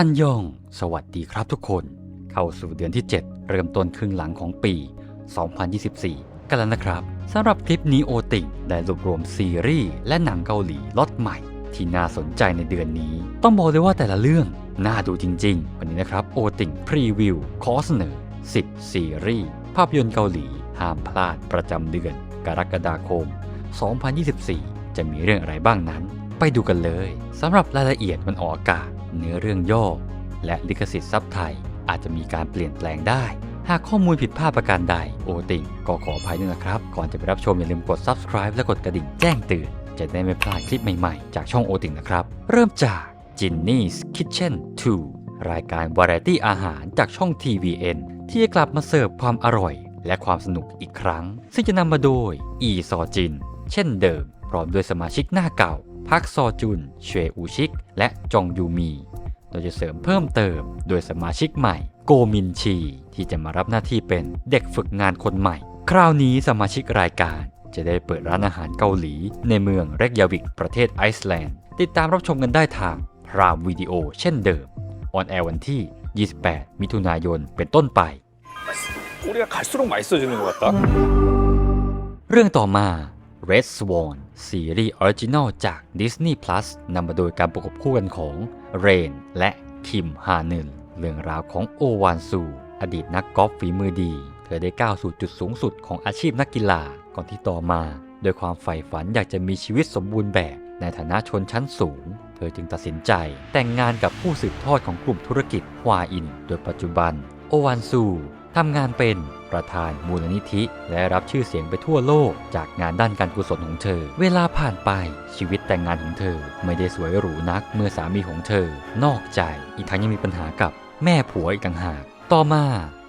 อันยอง สวัสดีครับทุกคน เข้าสู่เดือนที่ 7 เริ่มต้นครึ่งหลังของปี 2024 กันแล้วนะครับสำหรับคลิปนี้โอติงได้รวบรวมซีรีส์และหนังเกาหลีล็อตใหม่ ที่น่าสนใจในเดือนนี้ ต้องบอกเลยว่าแต่ละเรื่องน่าดูจริง ๆ วันนี้นะครับโอติงพรีวิวขอเสนอ 10 ซีรีส์ภาพยนตร์เกาหลี ห้ามพลาดประจำเดือน กรกฎาคม 2024 จะมีเรื่องอะไรบ้างนั้น ไปดูกันเลยสำหรับรายละเอียดมันออกอากาศ เนื้อเรื่องย่อ และลิขสิทธิ์ซับไทย อาจจะมีการเปลี่ยนแปลงได้ หากข้อมูลผิดพลาดประการใด โอติงก็ขออภัยด้วยนะครับ ก่อนจะไปรับชมอย่าลืมกด subscribe และกดกระดิ่งแจ้งเตือนจะได้ไม่พลาดคลิปใหม่ๆ จากช่องโอติงนะครับ เริ่มจาก Ginny's Kitchen 2 รายการวาไรตี้อาหารจากช่อง TVN ที่จะกลับมาเสิร์ฟความอร่อย และความสนุกอีกครั้ง ซึ่งจะนำมาโดยอีซอจิน เช่นเดิมพร้อมด้วยสมาชิกหน้าเก่า พักซอจุน เชวอูชิก และจองยูมีเราจะเสริมเพิ่มเติมโดยสมาชิกใหม่ โกมินชี ที่จะมารับหน้าที่เป็นเด็กฝึกงานคนใหม่ คราวนี้สมาชิกรายการจะได้เปิดร้านอาหารเกาหลี ในเมืองเรกยาวิกประเทศไอซ์แลนด์ ติดตามรับชมกันได้ทางพรามวิดีโอเช่นเดิม ออนแอร์วันที่ 28 มิถุนายนเป็นต้นไป เรื่องต่อมา Red Swan ซีรีส์ออริจินอลจาก Disney Plus นำมาโดยการประกบคู่กันของเรนและคิมฮานึนเรื่องราวของโอวานซู อดีตนักกอล์ฟฝีมือดี เธอได้ก้าวสู่จุดสูงสุดของอาชีพนักกีฬา ก่อนที่ต่อมาโดยความใฝ่ฝันอยากจะมีชีวิตสมบูรณ์แบบ ในฐานะชนชั้นสูง เธอจึงตัดสินใจ แต่งงานกับผู้สืบทอดของกลุ่มธุรกิจฮวาอิน โดยปัจจุบัน โอวานซูทำงานเป็น ประธานมูลนิธิ และรับชื่อเสียงไปทั่วโลก จากงานด้านการกุศลของเธอ เวลาผ่านไปชีวิตแต่งงานของเธอ ไม่ได้สวยหรูนักเมื่อสามีของเธอ นอกใจ อีกทั้งยังมีปัญหากับแม่ผัวอีกต่างหาก ต่อมา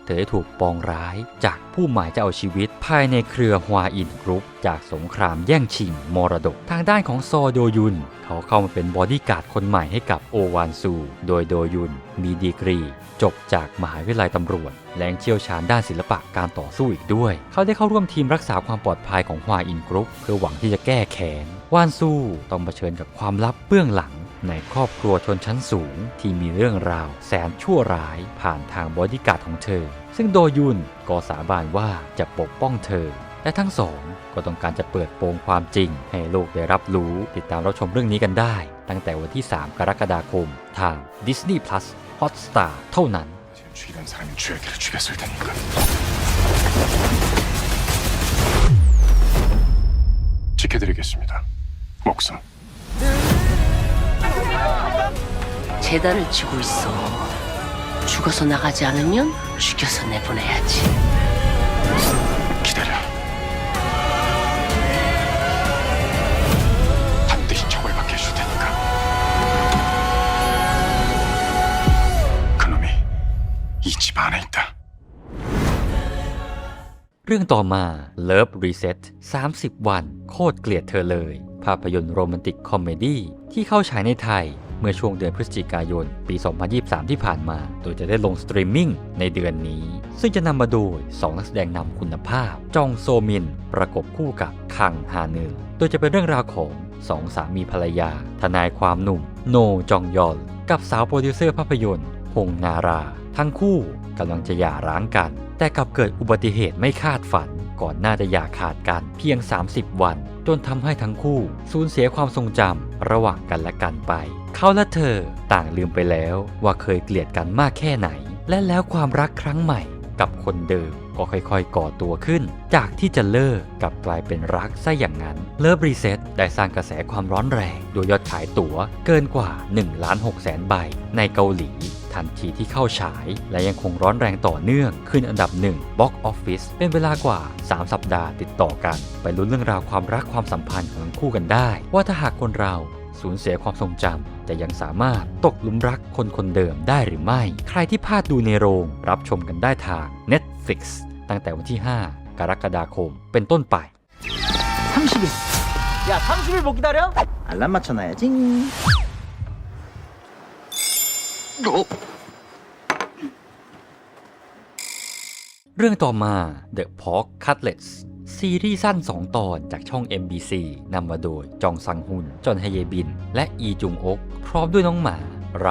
ธอได้ถูกปองร้ายจากผู้หมายจะเอาชีวิตภายในเครือฮวาอินกรุ๊ปจากสงครามแย่งชิงมรดก ทางด้านของซอโดยุน เขาเข้ามาเป็นบอดี้การ์ดคนใหม่ให้กับโอวานซู โดยโดยุน มีดีกรี จบจากมหาวิทยาลัยตำรวจและยังเชี่ยวชาญด้านศิลปะการต่อสู้อีกด้วย เขาได้เข้าร่วมทีมรักษาความปลอดภัยของฮวาอินกรุ๊ปเพื่อหวังที่จะแก้แค้นวานซูต้องเผชิญกับความลับเบื้องหลังในครอบครัวชนชั้นสูงที่มีเรื่องราวแสนชั่วร้ายผ่านทางบอดี้การ์ดของเธอ ซึ่งโดยุนก็สาบานว่าจะปกป้องเธอ และทั้งสองก็ต้องการจะเปิดโปงความจริง ให้โลกได้รับรู้ ติดตามรับชมเรื่องนี้กันได้ ตั้งแต่วันที่ 3 กรกฎาคม ทาง Disney Plus Hotstar เท่านั้น 주일한 사람이 주혁이를 죽였을 테니까. 지켜드리겠습니다. 목숨. 재단을 치고 있어. 죽어서 나가지 않으면 죽여서 내보내야지. 기다려. 반드시 처벌받게 해줄 테니까. 그놈이 이 집 안에 있다. เรื่องต่อมา Love Reset 30 วัน โคตรเกลียดเธอเลย ภาพยนตร์โรแมนติกคอมเมดี้ที่เข้าฉายในไทย เมื่อช่วงเดือนพฤศจิกายน ปี 2023 ที่ผ่านมา โดยจะได้ลงสตรีมมิ่งในเดือนนี้ ซึ่งจะนำมาโดย 2 นักแสดงนำคุณภาพ จองโซมิน ประกบคู่กับคังฮานึนโดยจะเป็นเรื่องราวของสองสามีภรรยา ทนายความหนุ่ม โนจองยอลกับสาวโปรดิวเซอร์ภาพยนตร์ฮงนารา ทั้งคู่กำลังจะหย่าร้างกัน แต่กลับเกิดอุบัติเหตุไม่คาดฝัน ก่อนหน้าจะหย่าขาดกันเพียง 30 วัน จนทำให้ทั้งคู่สูญเสียความทรงจำระหว่างกันและกันไป เขาและเธอต่างลืมไปแล้วว่าเคยเกลียดกันมากแค่ไหน และแล้วความรักครั้งใหม่กับคนเดิม ก็ค่อยๆ ก่อตัวขึ้น จากที่จะเลิกกลับกลายเป็นรักซะอย่างนั้นเลิฟรีเซ็ตได้สร้างกระแสความร้อนแรงโดยยอดขายตั๋วเกินกว่า1ล้าน6แสนใบ ในเกาหลีทันทีที่เข้าฉาย และยังคงร้อนแรงต่อเนื่องขึ้นอันดับ1 Box Office เป็นเวลากว่า 3 สัปดาห์ติดต่อกัน ไปลุ้นเรื่องราวความรักความสัมพันธ์ของทั้งคู่กันได้ ว่าถ้าหากคนเราสูญเสียความทรงจำแต่ยังสามารถตกหลุมรักคนคนเดิมได้หรือไม่ ใครที่พลาดดูในโรง รับชมกันได้ทาง Netflix ตั้งแต่วันที่ 5 กรกฎาคม เป็นต้นไป 30일. 야, 30일 못 기다려? 알람 맞춰놔야지. เรื่องต่อมา The Pork Cutlets ซีรีส์สั้น 2 ตอนจากช่อง MBC นำมาโดยจองซังฮุน จอนฮเยบิน และอีจุงอก พร้อมด้วยน้องหมา ไร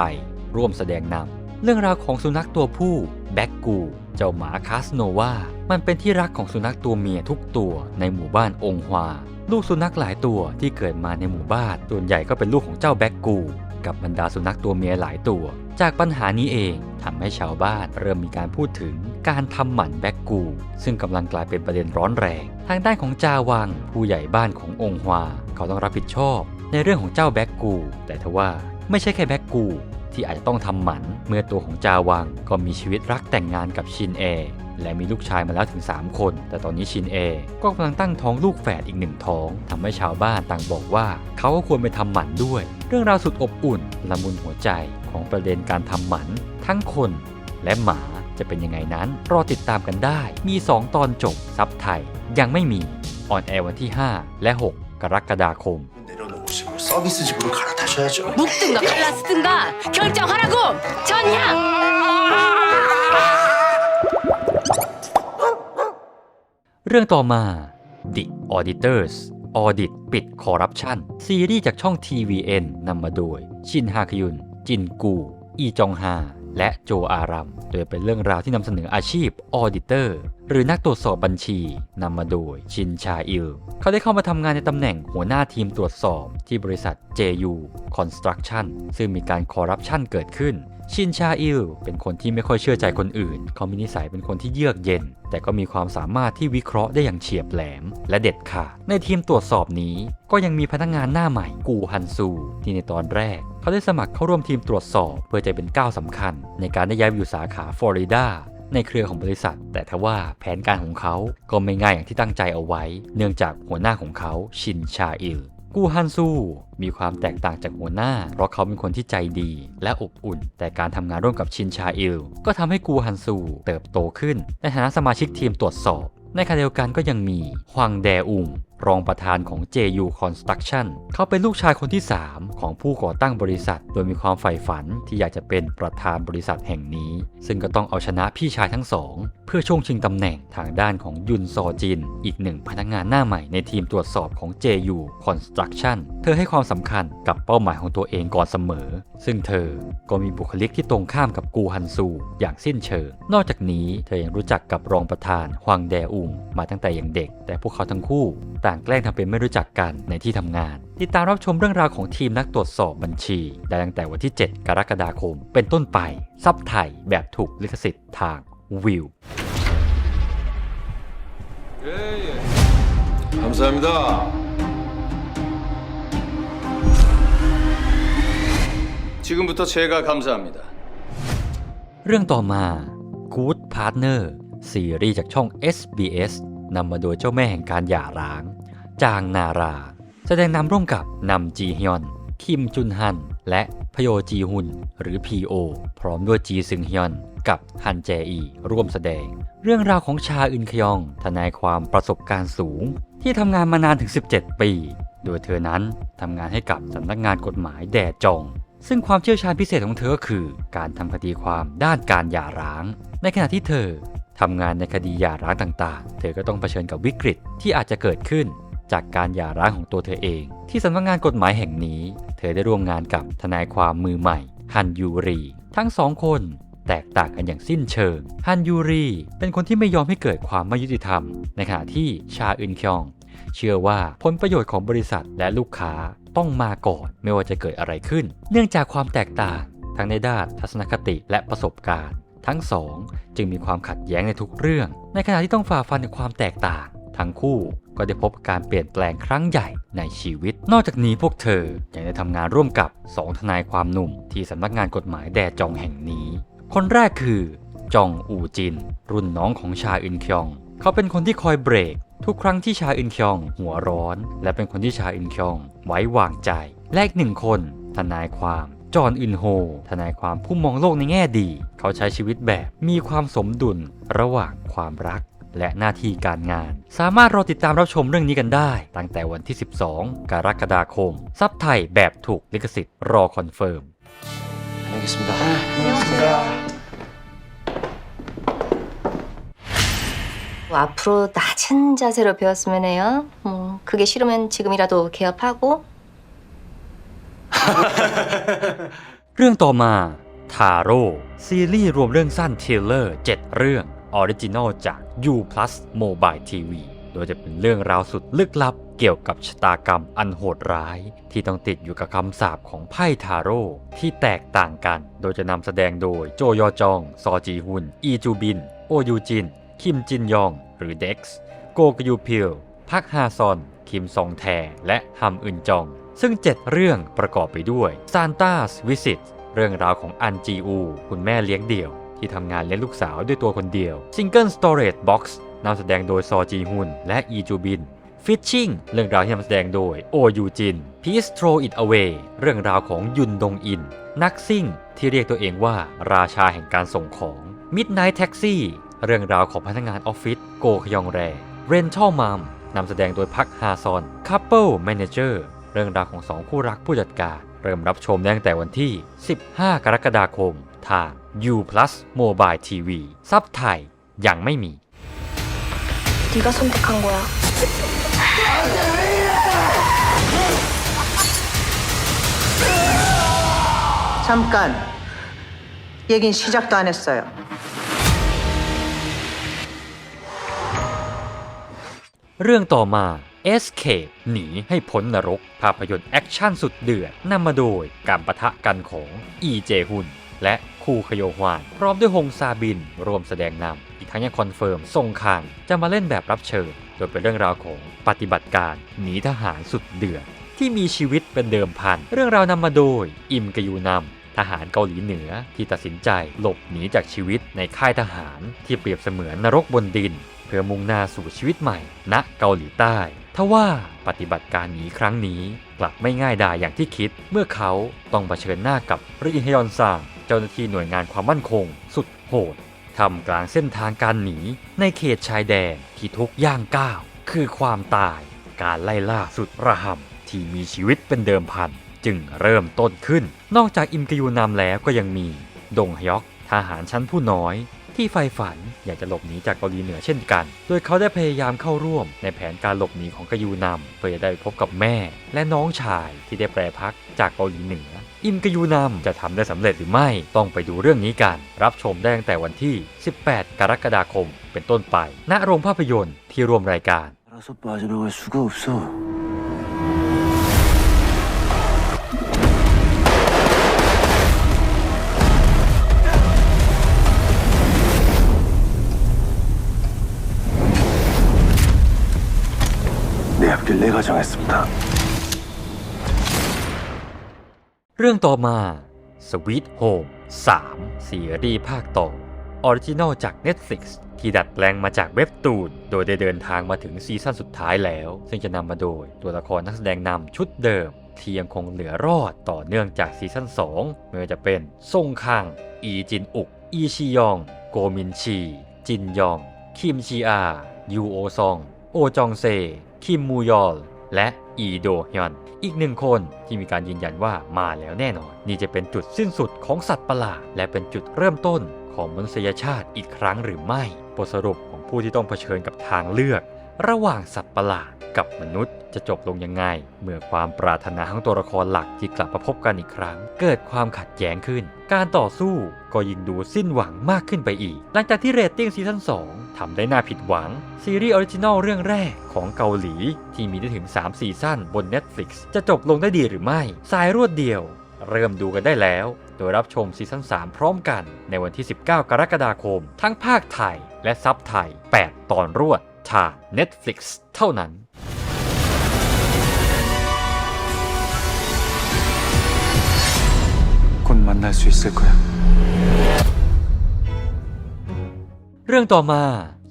ร่วมแสดงนำเรื่องราวของสุนัขตัวผู้แบ็กกู เจ้าหมาคาสโนวา มันเป็นที่รักของสุนัขตัวเมียทุกตัวในหมู่บ้านองฮวา ลูกสุนัขหลายตัวที่เกิดมาในหมู่บ้านส่วนใหญ่ก็เป็นลูกของเจ้าแบ็กกู กับบรรดาสุนัขตัวเมียหลายตัว จากปัญหานี้เองทำให้ชาวบ้านเริ่มมีการพูดถึงการทำหมันแบ็กกู ซึ่งกำลังกลายเป็นประเด็นร้อนแรง ทางด้านของจาวัง ผู้ใหญ่บ้านขององฮวา เขาต้องรับผิดชอบ ในเรื่องของเจ้าแบ็กกู แต่ทว่าไม่ใช่แค่แบ็กกู ที่อาจจะต้องทำหมัน เมื่อตัวของจาวังก็มีชีวิตรักแต่งงานกับชินเอและมีลูกชายมาแล้วถึง 3 คน แต่ตอนนี้ชินเอก็กำลังตั้งท้องลูกแฝดอีกหนึ่งท้องทำให้ชาวบ้านต่างบอกว่า เขาก็ควรไปทำหมันด้วย เรื่องราวสุดอบอุ่น ละมุนหัวใจของประเด็นการทำหมัน ทั้งคนและหมาจะเป็นยังไงนั้น รอติดตามกันได้ มี 2 ตอนจบ ซับไทย ยังไม่มี ออนแอร์วันที่ 5 และ 6 กรกฎาคม 내려놓으시고 서비스 집으로 갈아타셔야죠. 묵든가 칼라스든가 결정하라고 전향 เรื่องต่อมา The Auditors Audit ปิดคอร์รัปชันซีรีส์จากช่อง TVN นำมาโดย ชินฮาคยุน จินกู อีจองฮา และโจอารัม โดยเป็นเรื่องราวที่นำเสนออาชีพ Auditor หรือนักตรวจสอบบัญชีนำมาโดยชินชาอิล เขาได้เข้ามาทำงานในตำแหน่งหัวหน้าทีมตรวจสอบที่บริษัท JU Construction ซึ่งมีการคอร์รัปชันเกิดขึ้น ชินชาอิล เป็นคนที่ไม่ค่อยเชื่อใจคนอื่น เขามีนิสัยเป็นคนที่เยือกเย็น แต่ก็มีความสามารถที่วิเคราะห์ได้อย่างเฉียบแหลม และเด็ดขาดในทีมตรวจสอบนี้ ก็ยังมีพนักงานหน้าใหม่กูฮันซูที่ในตอนแรก เขาได้สมัครเข้าร่วมทีมตรวจสอบ เพื่อจะเป็นก้าวสำคัญ ในการได้ย้ายไปอยู่สาขาฟลอริดาในเครือของบริษัท แต่ทว่าแผนการของเขาก็ไม่ง่ายอย่างที่ตั้งใจเอาไว้ เนื่องจากหัวหน้าของเขาชินชาอิลกูฮันซู มีความแตกต่างจากหัวหน้า เพราะเขาเป็นคนที่ใจดีและอบอุ่น แต่การทำงานร่วมกับชินชาอิล ก็ทำให้กูฮันซูเติบโตขึ้น ในฐานะสมาชิกทีมตรวจสอบ ในขณะเดียวกันก็ยังมีฮวังแดอุง รองประธานของ JU Construction เขาเป็นลูกชายคนที่ 3 ของผู้ก่อตั้งบริษัท โดยมีความใฝ่ฝันที่อยากจะเป็นประธานบริษัทแห่งนี้ ซึ่งก็ต้องเอาชนะพี่ชายทั้งสอง เพื่อช่วงชิงตำแหน่งทางด้านของยุนซอจิน อีกหนึ่งพนักงานหน้าใหม่ในทีมตรวจสอบของ JU Construction เธอให้ความสำคัญกับเป้าหมายของตัวเองก่อนเสมอ ซึ่งเธอก็มีบุคลิกที่ตรงข้ามกับกูฮันซู อย่างสิ้นเชิง นอกจากนี้เธอยังรู้จักกับรองประธานฮวังแดอุงมาตั้งแต่ยังเด็ก แต่พวกเขาทั้งคู่ตางแกล้งทำเป็นไม่รู้จักกันในที่ทำงาน ติดตามรับชมเรื่องราวของทีมนักตรวจสอบบัญชี ได้ตั้งแต่วันที่ 7 กรกฎาคม เป็นต้นไป ซับไทยแบบถูกลิขสิทธิ์ทางวิว 감사합니다. 지금부터 제가 감사합니다. เรื่องต่อมา Good Partner ซีรีส์จากช่อง SBS นำมาโดยเจ้าแม่แห่งการหย่าร้าง จางนารา แสดงนำร่วมกับนำจีฮยอน คิมจุนฮัน และพโยจีฮุน หรือ PO พร้อมด้วยจีซึงฮยอน กับฮันแจอี ร่วมแสดง เรื่องราวของชาอึนคยอง ทนายความประสบการณ์สูง ที่ทำงานมานานถึง 17 ปี โดยเธอนั้นทำงานให้กับสำนักงานกฎหมายแดจองซึ่งความเชี่ยวชาญพิเศษของเธอก็คือ การทำคดีความด้านการหย่าร้าง ในขณะที่เธอทำงานในคดีหย่าร้างต่างๆ เธอก็ต้องเผชิญกับวิกฤตที่อาจจะเกิดขึ้น จากการหย่าร้างของตัวเธอเอง ที่สำนักงานกฎหมายแห่งนี้ เธอได้ร่วมงานกับทนายความมือใหม่ ฮันยูรี ทั้งสองคนแตกต่างกันอย่างสิ้นเชิง ฮันยูรีเป็นคนที่ไม่ยอมให้เกิดความไม่ยุติธรรม ในขณะที่ชาอึนคยอง เชื่อว่าผลประโยชน์ของบริษัทและลูกค้าต้องมาก่อนไม่ว่าจะเกิดอะไรขึ้น เนื่องจากความแตกต่าง ทั้งในด้านทัศนคติและประสบการณ์ ทั้งสองจึงมีความขัดแย้งในทุกเรื่อง ในขณะที่ต้องฝ่าฟันกับความแตกต่าง ทั้งคู่ ก็ได้พบการเปลี่ยนแปลงครั้งใหญ่ในชีวิต นอกจากนี้พวกเธอยังได้ทำงานร่วมกับสองทนายความหนุ่ม ที่สำนักงานกฎหมายแดจองแห่งนี้ คนแรกคือ จองอูจิน รุ่นน้องของชาอึนคยอง เขาเป็นคนที่คอยเบรก ทุกครั้งที่ชาอึนคยอง หัวร้อน และเป็นคนที่ชาอึนคยอง ไว้วางใจ และอีกหนึ่งคน ทนายความจอห์นอึนโฮ ทนายความผู้มองโลกในแง่ดี เขาใช้ชีวิตแบบมีความสมดุลระหว่างความรัก และหน้าที่การงาน สามารถรอติดตามรับชมเรื่องนี้กันได้ ตั้งแต่วันที่ 12 กรกฎาคม ซับไทยแบบถูกลิขสิทธิ์รอคอนเฟิร์ม 다녀오겠습니다. 뭐 앞으로 낮은 자세로 배웠으면 해요. 뭐 그게 싫으면 지금이라도 개업하고 เรื่องต่อมา ทาโร่ ซีรีส์รวมเรื่องสั้นเทเลอร์ 7 เรื่อง ออริจินอลจาก U Plus Mobile TV โดยจะเป็นเรื่องราวสุดลึกลับเกี่ยวกับชะตากรรมอันโหดร้าย ที่ต้องติดอยู่กับคำสาปของไพ่ทาโร่ที่แตกต่างกัน โดยจะนำแสดงโดยโจยอจอง ซอจีฮุน อีจูบิน โอยูจิน คิมจินยอง หรือเด็กซ์โกกยูพิลพักฮาซอน คิมซองแท และฮัมอึนจอง ซึ่ง 7 เรื่องประกอบไปด้วยซานต้าสวิสิตเรื่องราวของอันจีอู คุณแม่เลี้ยงเดี่ยว ที่ทำงานเลี้ยงลูกสาวด้วยตัวคนเดียว Single Storage Box นำแสดงโดยซอจีฮุนและอีจูบิน Fishing เรื่องราวที่นำแสดงโดยโอยูจิน Peace Throw It Away เรื่องราวของยุนดงอิน นักซิ่งที่เรียกตัวเองว่าราชาแห่งการส่งของ Midnight Taxi เรื่องราวของพนักงานออฟฟิศโกคยองแร Rental Mom นำแสดงโดยพักฮาซอน Couple Manager เรื่องราวของสองคู่รักผู้จัดการ เริ่มรับชมได้ตั้งแต่วันที่ 15 กรกฎาคมทาง U Plus Mobile TV ซับไทยยังไม่มี 네가 선택한 거야. 잠깐. 얘긴 시작도 안 했어요. เรื่องต่อมา Escape หนีให้พ้นนรก ภาพยนตร์แอคชั่นสุดเดือดนำมาโดยการประทะกันของอีเจฮุน และคูคโยฮวาน พร้อมด้วยฮงซาบินรวมแสดงนำอีกทั้งยังคอนเฟิร์มทรงคางจะมาเล่นแบบรับเชิญ โดยเป็นเรื่องราวของปฏิบัติการหนีทหารสุดเดือดที่มีชีวิตเป็นเดิมพัน เรื่องราวนำมาโดย อิมกยูนำทหารเกาหลีเหนือที่ตัดสินใจหลบหนีจากชีวิตในค่ายทหารที่เปรียบเสมือนนรกบนดิน เพื่อมุ่งหน้าสู่ชีวิตใหม่ณเกาหลีใต้ทว่าปฏิบัติการหนีครั้งนี้ กลับไม่ง่ายดายอย่างที่คิด เมื่อเขาต้องเผชิญหน้ากับริฮยอนซาง เจ้าหน้าที่หน่วยงานความมั่นคง สุดโหดทำกลางเส้นทางการหนีในเขตชายแดนที่ทุกย่างก้าว คือความตาย การไล่ล่าสุดระห่ำที่มีชีวิตเป็นเดิมพัน จึงเริ่มต้นขึ้น นอกจากอิมกยูนำแล้วก็ยังมี ดงฮยอกทหารชั้นผู้น้อย ที่ใฝ่ฝันอยากจะหลบหนีจากเกาหลีเหนือเช่นกัน โดยเขาได้พยายามเข้าร่วมในแผนการหลบหนีของกยูนำเพื่อจะได้พบกับแม่ และน้องชายที่ได้แปรพักจากเกาหลีเหนือ อิมกยูนำจะทำได้สำเร็จหรือไม่ต้องไปดูเรื่องนี้กัน รับชมได้ตั้งแต่วันที่ 18 กรกฎาคม เป็นต้นไป ณโรงภาพยนตร์ที่ร่วมรายการ 어. 내 앞길 내가 정했습니다. เรื่องต่อมา Sweet Home 3 ซีรีส์ภาคต่อ ออริจินอลจาก Netflix ที่ดัดแปลงมาจากเว็บตูน โดยได้เดินทางมาถึงซีซั่นสุดท้ายแล้ว ซึ่งจะนำมาโดยตัวละครนักแสดงนำชุดเดิม ที่ยังคงเหลือรอดต่อเนื่องจากซีซั่น2ไม่ว่าจะเป็นซงคัง อีจินอุก อีชิยอง โกมินชี จินยอง คิมชีอา ยูโอซอง โอจองเซ คิมมูยอล และอีโดฮยอน อีกหนึ่งคนที่มีการยืนยันว่ามาแล้วแน่นอน นี่จะเป็นจุดสิ้นสุดของสัตว์ประหลาด และเป็นจุดเริ่มต้นของมนุษยชาติอีกครั้งหรือไม่ บทสรุปของผู้ที่ต้องเผชิญกับทางเลือก ระหว่างสัตว์ประหลาด กับมนุษย์จะจบลงยังไง เมื่อความปรารถนาของตัวละครหลักที่กลับมาพบกันอีกครั้ง เกิดความขัดแย้งขึ้น การต่อสู้ก็ยิ่งดูสิ้นหวังมากขึ้นไปอีก หลังจากที่เรตติ้งซีซั่น2ทำได้น่าผิดหวัง ซีรีส์ออริจินอลเรื่องแรกของเกาหลี ที่มีได้ถึง3ซีซั่นบน Netflix จะจบลงได้ดีหรือไม่ สายรวดเดียว เริ่มดูกันได้แล้ว โดยรับชมซีซั่น3 พร้อมกัน ในวันที่ 19 กรกฎาคม ทั้งภาคไทยและซับไทย 8 ตอนรวด ทาง Netflix เท่านั้นคุณมันได้สุสึกเรื่องต่อมา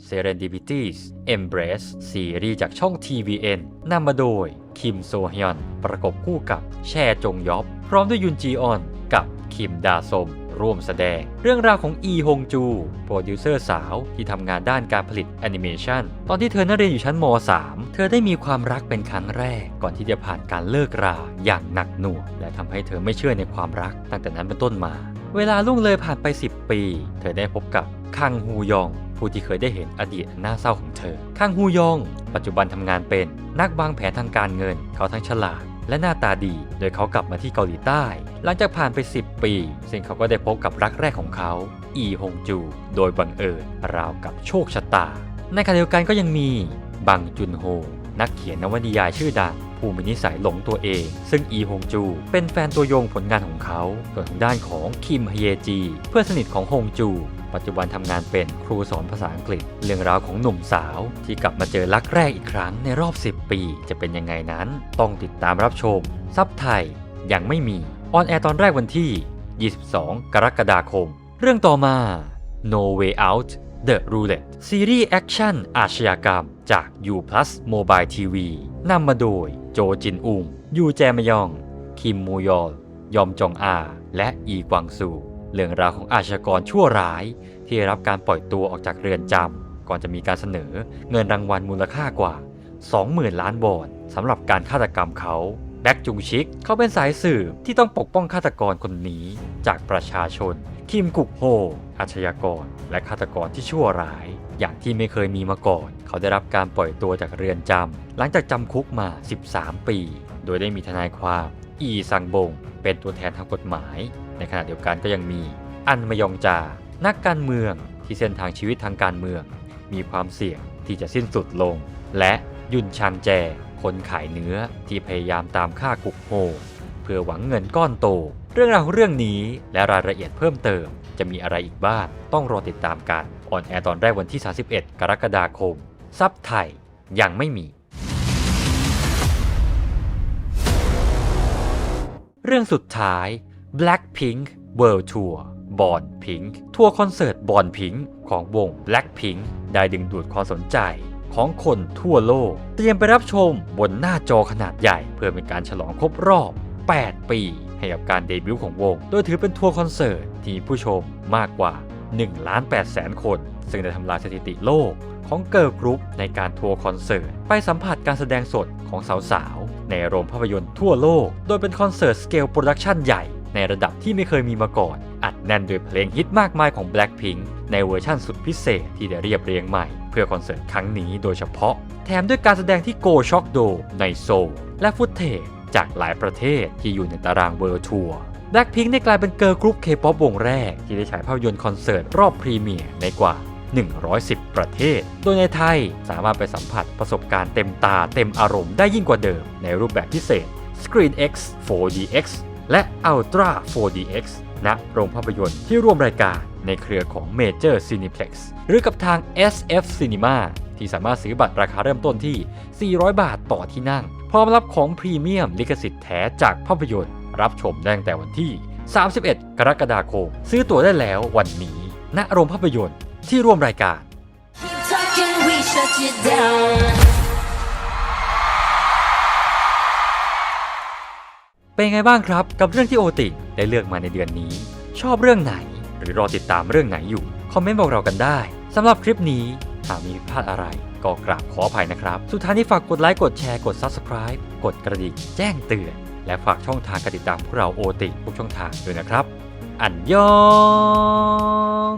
Serendipities Embrace ซีรีส์จากช่อง TVN นำมาโดย คิมโซฮยอน ประกบคู่กับแช่จงยอบ พร้อมด้วยยุนจีออน กับคิมดาสม ร่วมแสดง เรื่องราวของอีฮงจู โปรดิวเซอร์สาวที่ทำงานด้านการผลิตแอนิเมชันตอนที่เธอนักเรียนอยู่ชั้นม .3 เธอได้มีความรักเป็นครั้งแรก ก่อนที่จะผ่านการเลิกราอย่างหนักหน่วงและทำให้เธอไม่เชื่อในความรัก ตั้งแต่นั้นเป็นต้นมา เวลาล่วงเลยผ่านไป 10 ปี เธอได้พบกับคังฮูยองผู้ที่เคยได้เห็นอดีตอันน่าเศร้าของเธอ คังฮูยอง ปัจจุบันทำงานเป็นนักวางแผนทางการเงิน เขาทั้งฉลาด และหน้าตาดี โดยเขากลับมาที่เกาหลีใต้ หลังจากผ่านไป 10 ปี ซึ่งเขาก็ได้พบกับรักแรกของเขา อีฮงจู โดยบังเอิญราวกับโชคชะตา ในขณะเดียวกันก็ยังมีบังจุนโฮ นักเขียนนวนิยายชื่อดังผู้มีนิสัยหลงตัวเอง ซึ่งอีฮงจู เป็นแฟนตัวยงผลงานของเขา ส่วนทางด้านของคิมฮเยจี เพื่อนสนิทของฮงจู ปัจจุบันทำงานเป็นครูสอนภาษาอังกฤษ เรื่องราวของหนุ่มสาวที่กลับมาเจอรักแรกอีกครั้งในรอบ 10 ปี จะเป็นยังไงนั้น ต้องติดตามรับชม ซับไทยยังไม่มี ออนแอร์ตอนแรกวันที่ 22 กรกฎาคม เรื่องต่อมา No Way Out The Roulette ซีรีส์แอคชั่นอาชญากรรมจาก U Plus Mobile TV นำมาโดยโจจินอุงยูแจมยอง คิมมูยอล ยอมจองอา และอีกวางซู เรื่องราวของอาชญากรชั่วร้าย ที่ได้รับการปล่อยตัวออกจากเรือนจำก่อนจะมีการเสนอเงินรางวัลมูลค่ากว่า 20,000 ล้านวอนสำหรับการฆาตกรรมเขาแบ็กจุงชิก เขาเป็นสายสืบที่ต้องปกป้องฆาตกรคนนี้ จากประชาชน คิมกุกโฮ อาชญากร และฆาตกรที่ชั่วร้าย อย่างที่ไม่เคยมีมาก่อน เขาได้รับการปล่อยตัวจากเรือนจำหลังจากจำคุกมา 13 ปี โดยได้มีทนายความ อีซังบง เป็นตัวแทนทางกฎหมาย ในขณะเดียวกันก็ยังมีอันมยองจา นักการเมืองที่เส้นทางชีวิตทางการเมือง มีความเสี่ยงที่จะสิ้นสุดลง และยุนชางแจ คนขายเนื้อที่พยายามตามฆ่ากุกโฮเพื่อหวังเงินก้อนโต เรื่องราวเรื่องนี้และรายละเอียดเพิ่มเติม จะมีอะไรอีกบ้างต้องรอติดตามกันออนแอร์ตอนแรกวันที่ 31 กรกฎาคม ซับไทยยังไม่มี เรื่องสุดท้าย Blackpink World Tour บอนพิงค์ทัวร์คอนเสิร์ตบอนพิงค์ของวง Blackpink ได้ดึงดูดความสนใจของคนทั่วโลก เตรียมไปรับชมบนหน้าจอขนาดใหญ่ เพื่อเป็นการฉลองครบรอบ 8 ปี ให้กับการเดบิวต์ของวง โดยถือเป็นทัวร์คอนเสิร์ตที่มีผู้ชมมากกว่า1ล้าน8แสนคน ซึ่งได้ทำลายสถิติโลกของเกิร์ลกรุ๊ปในการทัวร์คอนเสิร์ต ไปสัมผัสการแสดงสดของสาวๆ ในโรงภาพยนตร์ทั่วโลก โดยเป็นคอนเสิร์ตสเกลโปรดักชันใหญ่ ในระดับที่ไม่เคยมีมาก่อน อัดแน่นด้วยเพลงฮิตมากมายของ Blackpink ในเวอร์ชั่นสุดพิเศษที่ได้เรียบเรียงใหม่ เพื่อคอนเสิร์ตครั้งนี้โดยเฉพาะ แถมด้วยการแสดงที่โกช็อกโดในโซลและฟุตเทจจากหลายประเทศที่อยู่ในตารางเวิร์ทัวร์ Blackpink ได้กลายเป็นเกิร์ลกรุ๊ปเคป๊อปวงแรก ที่ได้ฉายภาพยนตร์คอนเสิร์ตรอบพรีเมียร์ในกว่า 110 ประเทศ โดยในไทยสามารถไปสัมผัสประสบการณ์เต็มตาเต็มอารมณ์ได้ยิ่งกว่าเดิม ในรูปแบบพิเศษ Screen X 4DX และ Ultra 4DX ณโรงภาพยนตร์ที่ร่วมรายการในเครือของ Major Cineplex หรือกับทาง SF Cinema ที่สามารถซื้อบัตรราคาเริ่มต้นที่ 400 บาทต่อที่นั่ง พร้อมรับของพรีเมียมลิขสิทธิ์แท้จากภาพยนตร์ รับชมได้ตั้งแต่วันที่ 31 กรกฎาคม ซื้อตั๋วได้แล้ววันนี้ณโรงภาพยนตร์ที่ร่วมรายการ เป็นไงบ้างครับกับเรื่องที่โอติได้เลือกมาในเดือนนี้ ชอบเรื่องไหน หรือรอติดตามเรื่องไหนอยู่ คอมเมนต์บอกเรากันได้สำหรับคลิปนี้หากมีพลาดอะไรก็กราบขออภัยนะครับ สุดท้ายนี้ฝากกดไลค์กดแชร์กด Subscribe กดกระดิ่งแจ้งเตือน และฝากช่องทางการติดตามพวกเราโอติทุกช่องทางด้วยนะครับ อันยอง